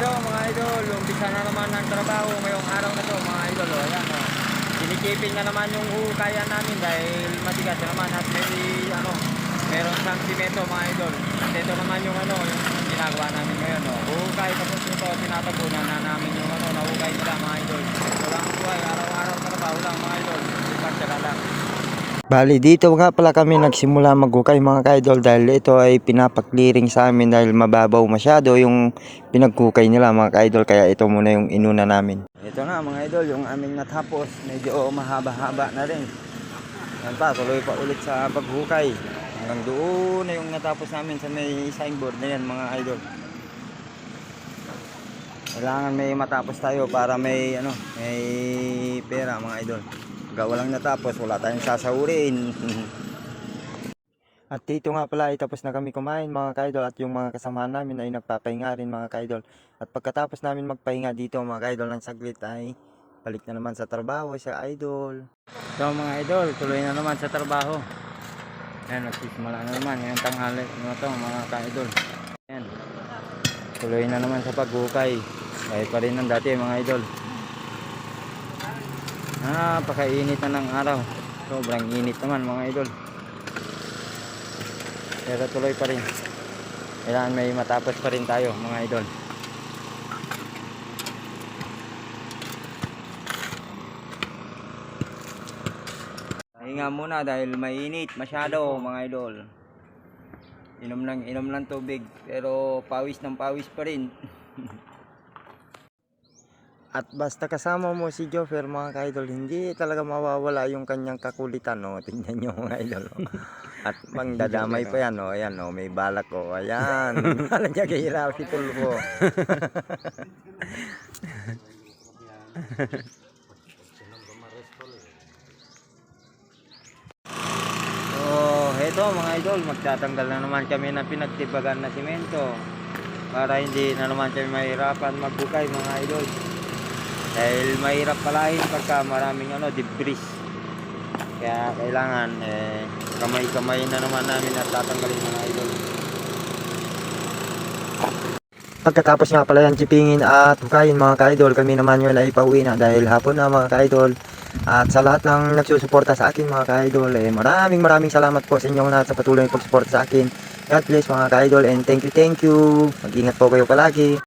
ito mga idol, umpisa na naman ng trabaho ngayong araw na to mga idol. O, ayan, o. Sinikipin na naman yung hukayan namin dahil matigas na naman at may ano, meron siyang simento mga idol. At ito naman yung ano, yung ginagawa namin ngayon. O. Hukay tapos ito, tinatabunan na namin yung ano, nahukay nila mga idol. Ito lang ang buhay, araw-araw trabaho lang mga idol. Bali, dito nga pala kami nagsimula maghukay mga kaidol dahil ito ay pinapaklearing sa amin dahil mababaw masyado yung pinaghukay nila mga kaidol kaya ito muna yung inuna namin. Ito na mga idol, yung aming natapos, medyo mahaba-haba na rin. Yan pa, tuloy pa ulit sa paghukay. Hanggang doon na yung natapos namin sa may signboard na yan mga idol. Kailangan may matapos tayo para may ano, may pera mga idol. Pagka walang natapos, wala tayong sasahurin. at dito nga pala ay tapos na kami kumain mga kaidol at yung mga kasamahan namin ay nagpapahinga rin mga kaidol. At pagkatapos namin magpahinga dito mga kaidol ng saglit ay balik na naman sa trabaho sa idol. So mga idol, tuloy na naman sa trabaho. Ayan, nagsisimula na naman. Ngayon tanghali. Ano to mga ka-idol. Ayan. Tuloy na naman sa paghukay. Kahit pa rin ng dati mga idol. Napakainit na ng araw. Sobrang init naman mga idol. Pero tuloy pa rin. Kailangan may matapos pa rin tayo mga idol. Hinga muna dahil mainit masyado mga idol. Inom ng inom ng tubig pero pawis ng pawis pa rin. At basta kasama mo si Joffer mga kaidol, hindi talaga mawawala yung kanyang kakulitan. No? Tingnan nyo mga idol. oh. At pang dadamay pa yan. Oh. Ayan, oh, may balak ko. Ayan. Alam niya kahirap si Tulfo. So, heto mga idol, magtatanggal na naman kami ng pinagtibagan na simento para hindi na naman kami mahirapan magbukay mga idol. Dahil mahirap palahin pagka maraming ano, debris. Kaya kailangan eh, kamay-kamay na naman namin at tatanggalin mga idol. Pagkatapos nga pala yan chipingin at hukayin mga kaidol, kami naman yun ay pauwi na dahil hapon na mga kaidol. At sa lahat ng nagsusuporta sa akin mga kaidol, eh, maraming maraming salamat po sa inyong lahat sa patuloy na pagsuporta sa akin. God bless mga kaidol and thank you, thank you. Mag-ingat po kayo palagi.